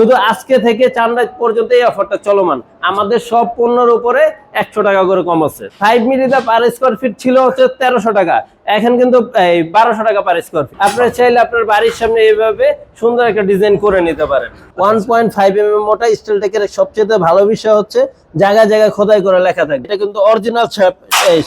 শুধু আজকে থেকে চান্দাই পর্যন্ত এই অফারটা চলমান। আমাদের সব পণ্যের উপরে একশো টাকা করে কম আছে। ফাইভ মিলিটা পার স্কোয়ার ফিট ছিল হচ্ছে তেরোশো টাকা। এখন কিন্তু, এই, বারোশো টাকা পার স্কোয়ার ফিট আপনার চাইলে আপনার বাড়ির সামনে এইভাবে সুন্দর একটা ডিজাইন করে নিতে পারেন। One point five M M মোটা স্টিল টেকের সবচেয়ে ভালো বিষয় হচ্ছে জায়গায় জায়গায় খোদাই করে লেখা থাকে। এটা কিন্তু অরিজিনাল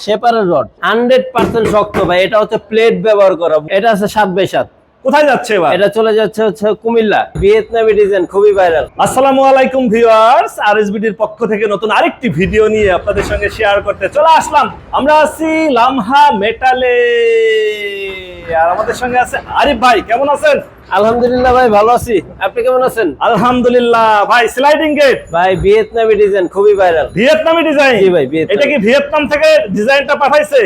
শেপারের রড হান্ড্রেড পার্সেন্ট শক্ত ভাই, এটা হচ্ছে প্লেট ব্যবহার করা। এটা আছে সাত বাই সাত। কোথায় যাচ্ছে এবার? এটা চলে যাচ্ছে হচ্ছে কুমিল্লা। ভিয়েতনামি ডিজাইন খুবই ভাইরাল আসসালামু আলাইকুম ভিউয়ার্স আরএসবিডির পক্ষ থেকে নতুন আরেকটি ভিডিও নিয়ে আপনাদের সঙ্গে শেয়ার করতে চলে আসলাম। আমরা আছি লামহা মেটালে। আর আমাদের সঙ্গে আছে আরিফ ভাই কেমন আছেন? আলহামদুলিল্লাহ ভাই ভালো আছি। আপনি কেমন আছেন? আলহামদুলিল্লাহ। ভাই স্লাইডিং গেট ভাই ভিয়েতনামি ডিজাইন খুবই ভাইরাল ভিয়েতনামি ডিজাইন জি ভাই, এটা কি ভিয়েতনাম থেকে ডিজাইনটা পাঠাইছে?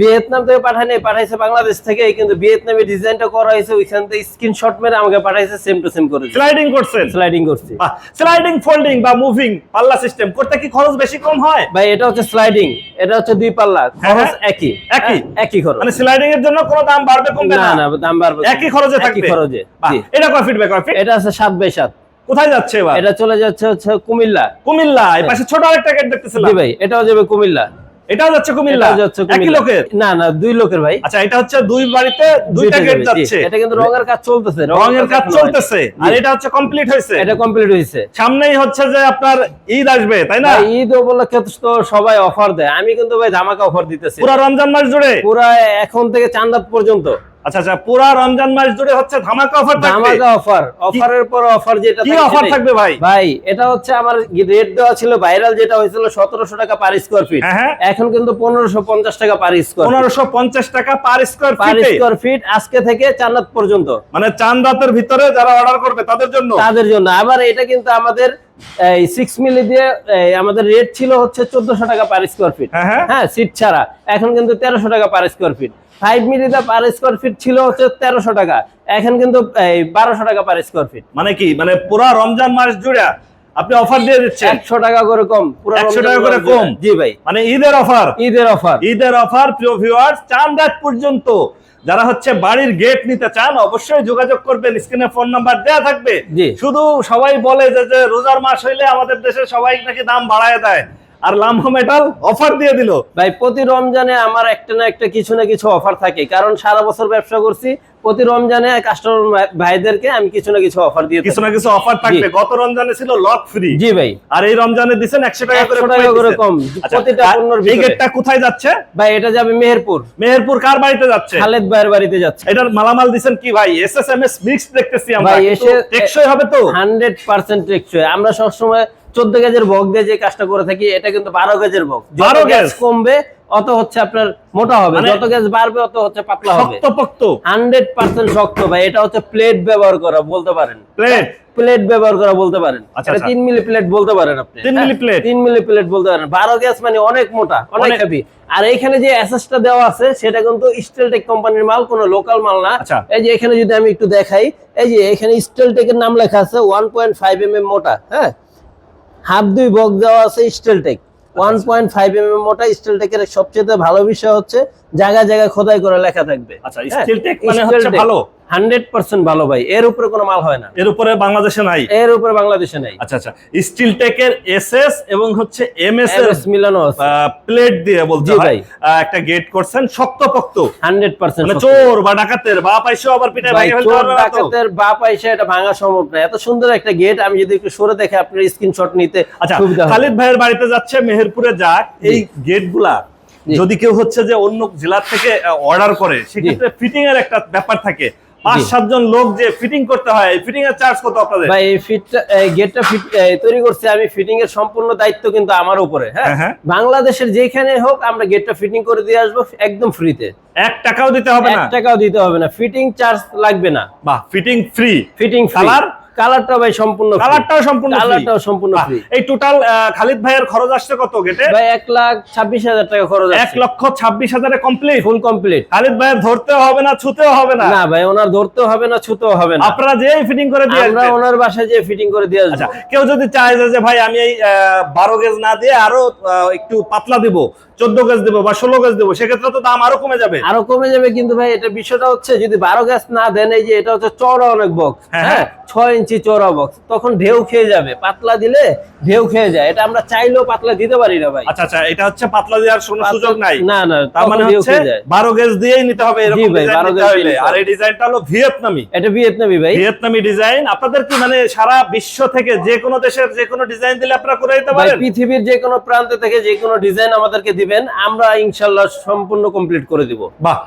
ভিয়েতনাম থেকে পাঠায়নি পাঠাইছে বাংলাদেশ থেকে কিন্তু ভিয়েতনামি ডিজাইনটা করা হয়েছে ওইখান থেকে স্ক্রিনশট মেরে আমাকে পাঠাইছে সেম টু সেম করে স্লাইডিং করছেন? স্লাইডিং করছি। স্লাইডিং ফোল্ডিং বা মুভিং পাল্লা সিস্টেম করতে কি খরচ বেশি কম হয়? ভাই এটা হচ্ছে স্লাইডিং এটা হচ্ছে দুই পাল্লা হ্যাঁ, খরচ হ্যাঁ। একই। একই? হ্যাঁ, একই খরচ। মানে স্লাইডিং এর জন্য কোনো দাম বাড়বে কমবে না না দাম বাড়বে একই খরচে থাকবে? খরচে। এটা কয় ফিট বাই কয় ফিট এটা আছে সাত বাই সাত। কোথায় যাচ্ছে এবার? এটা চলে যাচ্ছে হচ্ছে কুমিল্লা। কুমিল্লা এই পাশে ছোট আরেকটা গেট দেখতেছিলাম। জি ভাই এটাও যাবে কুমিল্লা। এটাও যাচ্ছে কুমিল্লা? যাচ্ছে একই লোকের না না দুই লোকের ভাই। আচ্ছা এটা হচ্ছে দুই বাড়িতে দুইটা দুইটা গেট যাচ্ছে। এটা কিন্তু রঙের কাজ চলতেছে রঙের কাজ চলতেছে। আর এটা হচ্ছে কমপ্লিট হয়েছে। এটা কমপ্লিট হয়েছে। সামনেই হচ্ছে যে আপনার ঈদ আসবে তাই না? ঈদ উপলক্ষে তো সবাই অফার দেয়। আমি কিন্তু ভাই ধামাকা অফার দিতেছি। পুরা রমজান মাস জুড়ে? পুরা এখন থেকে চান্দাত পর্যন্ত। আচ্ছা আচ্ছা পুরা রমজান মাস জুড়ে হচ্ছে ধামাকা অফার থাকবে? ধামাকা অফার অফারের পর অফার যেটা কি অফার থাকবে ভাই? ভাই এটা হচ্ছে আমার রেট দেওয়া ছিল ভাইরাল যেটা হয়েছিল সতেরোশো টাকা পার স্কোয়ার ফিট হ্যাঁ, হ্যাঁ। এখন কিন্তু পনেরোশো পঞ্চাশ টাকা পার স্কোয়ার পনেরোশো পঞ্চাশ টাকা পার স্কোয়ার পার ফিটে স্কোয়ার ফিট আজকে থেকে চান্দাত পর্যন্ত। মানে চাঁদ রাতের ভিতরে যারা অর্ডার করবে তাদের জন্য? তাদের জন্য। আবার এটা কিন্তু আমাদের এই সিক্স মিলি দিয়ে আমাদের রেট ছিল হচ্ছে চোদ্দশো টাকা পার স্কোয়ার ফিট হ্যাঁ, হ্যাঁ। হ্যাঁ সিট ছাড়া। এখন কিন্তু তেরোশো টাকা per square feet five per square feet ছিল হচ্ছে তেরোশো টাকা। এখন কিন্তু বারোশো টাকা পার স্কোয়ার ফিট মানে কি? মানে পুরা রমজান মাস জুড়ে আপনি অফার দিয়ে দিচ্ছেন? একশো টাকা করে কম। পুরো 100 টাকা করে কম? জি ভাই। মানে ঈদের অফার ঈদের অফার ঈদের অফার প্রিয় ভিউয়ার্স রাত পর্যন্ত। যারা হচ্ছে বাড়ির গেট নিতে চান অবশ্যই যোগাযোগ করবেন। স্ক্রিনে ফোন নাম্বার দেওয়া থাকবে। জি। শুধু সবাই বলে যে যে রোজার মাস হইলে আমাদের দেশে সবাই নাকি দাম বাড়ায় দেয়। আর লামহা মেটাল অফার দিয়ে দিল। ভাই প্রতি রমজানে আমার একটা না একটা কিছু না কিছু অফার থাকে। কারণ সারা বছর ব্যবসা করছি প্রতি রমজানে কাস্টমার ভাইদেরকে আমি কিছু না কিছু অফার দিয়ে কিছু না কিছু অফার থাকবে। গত রমজানে ছিল লক ফ্রি জি ভাই। আর এই রমজানে দিচ্ছেন একশো টাকা করে 100 টাকা করে কম, আচ্ছা, প্রতিটা পণ্যের এই কোথায় যাচ্ছে? ভাই এটা যাবে মেহেরপুর। মেহেরপুর কার বাড়িতে যাচ্ছে? খালেদ ভাইয়ের বাড়িতে যাচ্ছে। এটার মালামাল দিচ্ছেন কি ভাই? S S M S mix দেখতেছি আমরা। ভাই, এসে- টেকসই হবে তো। হান্ড্রেড পার্সেন্ট টেকসই। আমরা সবসময় চোদ্দ গেজের বক দিয়ে যে কাজটা করে থাকি এটা কিন্তু বারো গেজের বক। 12 গ্যাস গেজ? কমবে অত হচ্ছে আপনার মোটা হবে। মানে- যত গ্যাস বাড়বে অত হচ্ছে পাতলা হবে। শক্ত পোক্ত হান্ড্রেড পার্সেন্ট শক্ত ভাই এটা হচ্ছে প্লেট ব্যবহার করা বলতে পারেন। প্লেট? প্লেট ব্যবহার করা বলতে পারেন। আচ্ছা, এটা আচ্ছা। তিন মিলি প্লেট বলতে পারেন আপনি। তিন মিলি প্লেট? তিন মিলি প্লেট বলতে পারেন। বারো গ্যাস মানে অনেক মোটা অনেক অনেক- হেভি আর এখানে যে অ্যাসেসটা দেওয়া আছে সেটা কিন্তু স্টেলটেক কোম্পানির মাল কোনো লোকাল মাল না। আচ্ছা। এই যে এখানে যদি আমি একটু দেখাই এই যে এখানে স্টেলটেকের নাম লেখা আছে one point five M M মোটা হ্যাঁ? হাফ দুই বক দেওয়া আছে Steeltech one point five M M মোটা স্টেলটেকের সবচেয়ে ভালো বিষয় হচ্ছে জায়গায় জায়গায় খোদাই করে লেখা থাকবে। আচ্ছা, Steeltech মানে হচ্ছে ভালো? হান্ড্রেড পার্সেন্ট ভালো ভাই এর উপরে কোনো মাল হয় না। এর উপরে বাংলাদেশে নাই? এর উপরে বাংলাদেশে নাই। আচ্ছা আচ্ছা স্টিল টেকের এসএস এবং হচ্ছে এমএস এর মিলানো প্লেট দিয়ে বলতে হয়। একটা গেট করছেন শক্তপোক্ত। মানে চোর বা ডাকাতের বা পাইছো আবার ভাই চোর? ডাকাতের বা এটা ভাঙা সম্ভব না। এত সুন্দর একটা গেট আমি যদি একটু সরে দেখে আপনার স্ক্রিনশট নিতে আচ্ছা খালিদ ভাইয়ের বাড়িতে যাচ্ছে মেহেরপুরে যাক। এই গেটগুলা জি। যদি কেউ হচ্ছে যে অন্য জেলার থেকে অর্ডার করে সেক্ষেত্রে ফিটিং এর একটা ব্যাপার থাকে। পাঁচ সাতজন লোক যে ফিটিং করতে হয় ফিটিং এর চার্জ কত আপনাদের? ভাই এই ফিটটা গেটটা তৈরি করছে আমি ফিটিং এর সম্পূর্ণ দায়িত্ব কিন্তু আমার উপরে হ্যাঁ? হ্যাঁ, হ্যাঁ। বাংলাদেশের যেখানে হোক আমরা গেটটা ফিটিং করে দিয়ে আসব একদম ফ্রিতে এক টাকাও দিতে হবে না? এক টাকাও দিতে হবে না ফিটিং চার্জ লাগবে না। বাহ ফিটিং ফ্রি ফিটিং Colour? কালারটা ভাই সম্পূর্ণ কালারটাও সম্পূর্ণ কালারটাও সম্পূর্ণ ফ্রি এই টোটাল খালিদ ভাইয়ের খরচ আসছে কত গেটে ভাই লাখ ছাব্বিশ হাজার টাকা খরচ লক্ষ ছাব্বিশ হাজারে কমপ্লিট ফুল কমপ্লিট খালিদ ভাইয়ের ধরতেও হবে না ছুতেও হবে না? না ভাই ওনার ধরতেও হবে না ছুতেও হবে না। আপনারা যে ফিটিং করে দিয়ে আমরা ওনার বাসায় যে ফিটিং করে দিয়ে আসব। আচ্ছা কেউ যদি চায় যে ভাই আমি এই বারো গেজ না দিয়ে আরও একটু পাতলা দিব চোদ্দ গেজ দেবো বা ষোলো গেজ দেবো সেক্ষেত্রে তো দাম আরও কমে যাবে। আরও কমে যাবে কিন্তু ভাই এটা বিষয়টা হচ্ছে যদি বারো গ্যাস না দেন এই যে এটা হচ্ছে চওড়া অনেক বক্স হ্যাঁ, হ্যাঁ ছয় ইঞ্চি ইঞ্চি চোরা বক্স তখন ঢেউ খেয়ে যাবে পাতলা দিলে ঢেউ খেয়ে যায়। এটা আমরা চাইলেও পাতলা দিতে পারি না ভাই। আচ্ছা আচ্ছা এটা হচ্ছে পাতলা দেওয়ার কোনো সুযোগ নাই। না না তার মানে হচ্ছে 12 গেজ দিয়েই নিতে হবে এরকম ভাই 12 গেজ দিলে আর এই ডিজাইনটা হলো ভিয়েতনামি। এটা ভিয়েতনামি ভাই। ভিয়েতনামি ডিজাইন আপনাদের কি মানে সারা বিশ্ব থেকে যে কোনো দেশের যে কোনো ডিজাইন দিলে আপনারা করে দিতে পারেন? পৃথিবীর যে কোনো প্রান্ত থেকে যে কোনো ডিজাইন আমাদেরকে দিবেন আমরা ইনশাআল্লাহ সম্পূর্ণ কমপ্লিট করে দিব। বাহ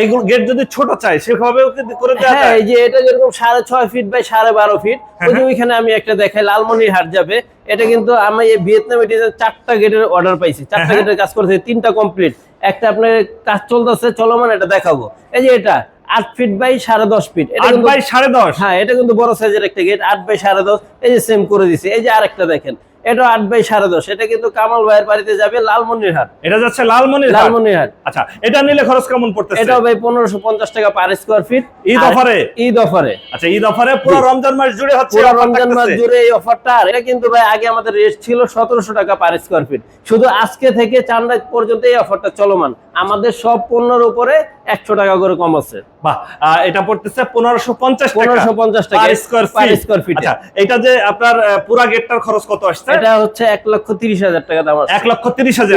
এই গেট যদি ছোট চাই সেভাবেও কি করে দেওয়া হ্যাঁ, যায়? এই যে এটা যেরকম 6.5 ফিট বাই 12.5 প্রফিট হ্যাঁ, ওই যে হ্যাঁ। ওইখানে আমি একটা দেখাই লালমনির হাট যাবে। এটা কিন্তু আমি এই ভিয়েতনাম ডিজাইন চারটা গেটের অর্ডার পাইছি। হ্যাঁ, চারটা গেটের কাজ করেছে তিনটা কমপ্লিট একটা আপনার কাজ চলতেছে চলমান এটা দেখাবো। এই যে এটা আট ফিট বাই সাড়ে দশ ফিট আট বাই সাড়ে দশ? হ্যাঁ এটা কিন্তু বড় সাইজের একটা গেট আট বাই সাড়ে দশ। এই যে সেম করে দিছে। এই যে আরেকটা দেখেন। এটা আট বাই সাড়ে দশ। এটা কিন্তু কামাল ভাইয়ের বাড়িতে যাবে লালমনির হাট এটা যাচ্ছে লালমনির আচ্ছা এটা নিলে খরচ কেমন পড়তেছে? এটা ভাই পনেরোশো পঞ্চাশ টাকা পার স্কোয়ার ফিট ঈদ অফারে? ঈদ অফারে। আচ্ছা ঈদ অফারে পুরো রমজান মাস জুড়ে হচ্ছে পুরো রমজান মাস জুড়ে এই অফারটা। আর এটা কিন্তু ভাই আগে আমাদের রেট ছিল সতেরোশো টাকা পার স্কোয়ার ফিট শুধু আজকে থেকে চান্দাজ পর্যন্ত এই অফারটা চলমান। আমাদের সব পণ্যের উপরে একশো টাকা করে কম আছে। বাহ এটা পড়তেছে পনেরোশো পঞ্চাশ পনেরোশো পঞ্চাশ টাকা। স্কোয়ার স্কোয়ার ফিট আচ্ছা এটা যে আপনার পুরা গেটটার খরচ কত আসছে? এটা হচ্ছে এক লক্ষ তিরিশ হাজার টাকা দাম এক লক্ষ তিরিশ হাজার?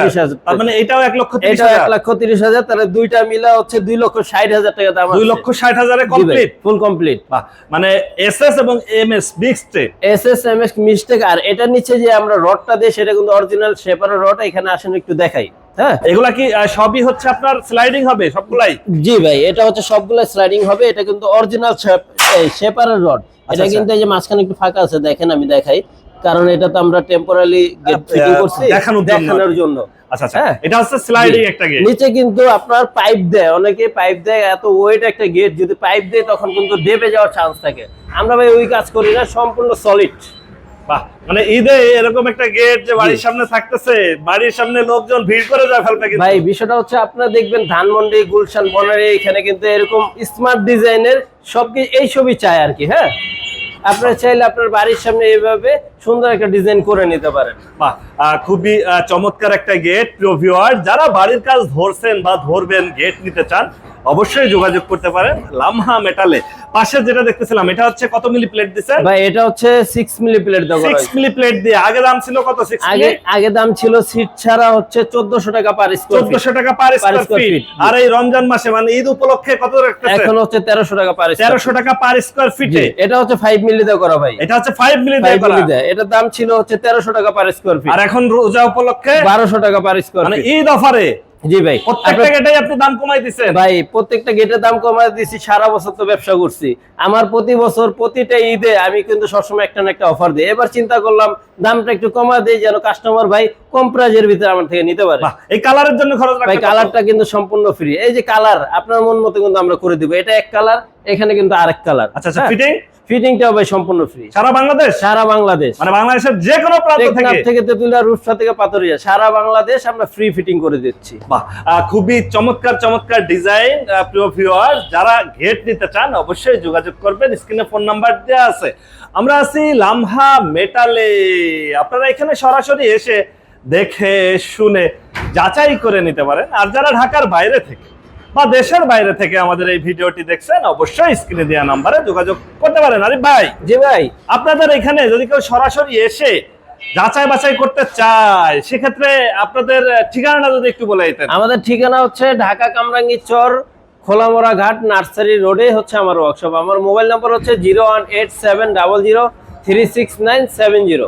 মানে এটাও এক লক্ষ এক লক্ষ তিরিশ হাজার তাহলে দুইটা মিলা হচ্ছে দুই লক্ষ ষাট হাজার টাকা দাম দুই লক্ষ ষাট হাজারে কমপ্লিট ফুল কমপ্লিট মানে এস এস এবং M S mixed S S M S mistake আর এটার নিচে যে আমরা রডটা দিই সেটা কিন্তু অরিজিনাল শেপারের রড এখানে আসেন একটু দেখাই। হ্যাঁ। এগুলা কি সবই হচ্ছে আপনার স্লাইডিং হবে সবগুলাই? জি ভাই এটা হচ্ছে সবগুলো স্লাইডিং হবে এটা কিন্তু অরিজিনাল শেপারের রড এটা আচ্ছা। কিন্তু এই যে মাঝখানে একটু ফাঁকা আছে দেখেন আমি দেখাই। কারণ এটা তো আমরা টেম্পোরারি গেট ফিটিং করছি দেখানোর জন্য। আচ্ছা আচ্ছা। হ্যাঁ। এটা হচ্ছে স্লাইডিং একটা গেট নিচে কিন্তু আপনার পাইপ দেয় অনেকে পাইপ দেয় এত ওয়েট একটা গেট যদি পাইপ দেয় তখন কিন্তু যাওয়ার চান্স থাকে। আমরা ভাই ওই কাজ করি না সম্পূর্ণ সলিড বাহ মানে ঈদে এরকম একটা গেট যে বাড়ির সামনে থাকতেছে বাড়ির সামনে লোকজন ভিড় করে যায় ফেলবে কিন্তু। ভাই বিষয়টা হচ্ছে আপনারা দেখবেন ধানমন্ডি গুলশান বনারি এখানে কিন্তু এরকম স্মার্ট ডিজাইনের সব এই সবই আর কি হ্যাঁ? আপনারা চাইলে আপনার বাড়ির সামনে এইভাবে সুন্দর একটা ডিজাইন করে নিতে পারেন। বাহ খুবই চমৎকার একটা গেট ভিউয়ার যারা বাড়ির কাজ ধরছেন বা ধরবেন গেট নিতে চান অবশ্যই যোগাযোগ করতে পারেন। লামহা মেটালে পাশে যেটা দেখতেছিলাম এটা হচ্ছে কত মিলি প্লেট দিচ্ছেন ভাই এটা হচ্ছে সিক্স মিলি প্লেট দেওয়া সিক্স মিলি প্লেট দিয়ে। আগে দাম ছিল কত? সিক্স আগে আগে দাম ছিল সিট ছাড়া হচ্ছে চোদ্দশো টাকা পার স্কোয়ার চোদ্দশো টাকা পার স্কোয়ার ফিট আর এই রমজান মাসে মানে ঈদ উপলক্ষে কত রাখতেছে? এখন হচ্ছে তেরোশো টাকা পার তেরোশো টাকা পার স্কোয়ার ফিটে এটা হচ্ছে ফাইভ মিলি দেওয়া করা ভাই। এটা হচ্ছে ফাইভ মিলি ফাইভ মিলি দেয়। এটার দাম ছিল হচ্ছে তেরোশো টাকা পার স্কোয়ার ফিট আর এখন রোজা উপলক্ষে বারোশো টাকা পার স্কোয়ার মানে ঈদ অফারে জি ভাই। প্রত্যেকটা গেটে আপনি দাম কমাই দিচ্ছেন ভাই প্রত্যেকটা গেটের দাম কমায় দিছি সারা বছর তো ব্যবসা করছি। আমার প্রতি বছর প্রতিটা ঈদে আমি কিন্তু সবসময় একটা না একটা অফার দিই। এবার চিন্তা করলাম দামটা একটু কমা দিয়ে যেন কাস্টমার ভাই কম প্রাইজের ভিতরে আমার থেকে নিতে পারে। এই কালারের জন্য খরচ ভাই কালারটা কিন্তু সম্পূর্ণ ফ্রি এই যে কালার আপনার মন মতো কিন্তু আমরা করে দিব। এটা এক কালার এখানে কিন্তু আরেক কালার। আচ্ছা আচ্ছা ফিটিং ফিটিংটাও ভাই সম্পূর্ণ ফ্রি সারা বাংলাদেশ? সারা বাংলাদেশ। মানে বাংলাদেশের যে কোনো প্রান্ত থেকে। থেকে তেতুলিয়া রূপসা থেকে পাথরিয়া সারা বাংলাদেশ আমরা ফ্রি ফিটিং করে দিচ্ছি। বাহ খুবই চমৎকার চমৎকার ডিজাইন প্রিয় ভিউয়ার যারা গেট নিতে চান অবশ্যই যোগাযোগ করবেন স্ক্রিনে ফোন নাম্বার দেওয়া আছে। আমরা আছি লামহা মেটালে। আপনারা এখানে সরাসরি এসে দেখে শুনে যাচাই করে নিতে পারেন। আর যারা ঢাকার বাইরে থেকে বা দেশের বাইরে থেকে আমাদের এই ভিডিওটি দেখছেন অবশ্যই স্ক্রিনে দেওয়া নাম্বারে যোগাযোগ করতে পারেন। আরে ভাই জি ভাই। আপনাদের এখানে যদি কেউ সরাসরি এসে যাচাই বাছাই করতে চায় সেক্ষেত্রে আপনাদের ঠিকানাটা যদি একটু বলে দিতেন। আমাদের ঠিকানা হচ্ছে ঢাকা কামরাঙ্গি চর খোলামোড়া ঘাট নার্সারি রোডে হচ্ছে আমার ওয়ার্কশপ আমার মোবাইল নাম্বার হচ্ছে zero one eight seven double zero three six nine seven zero.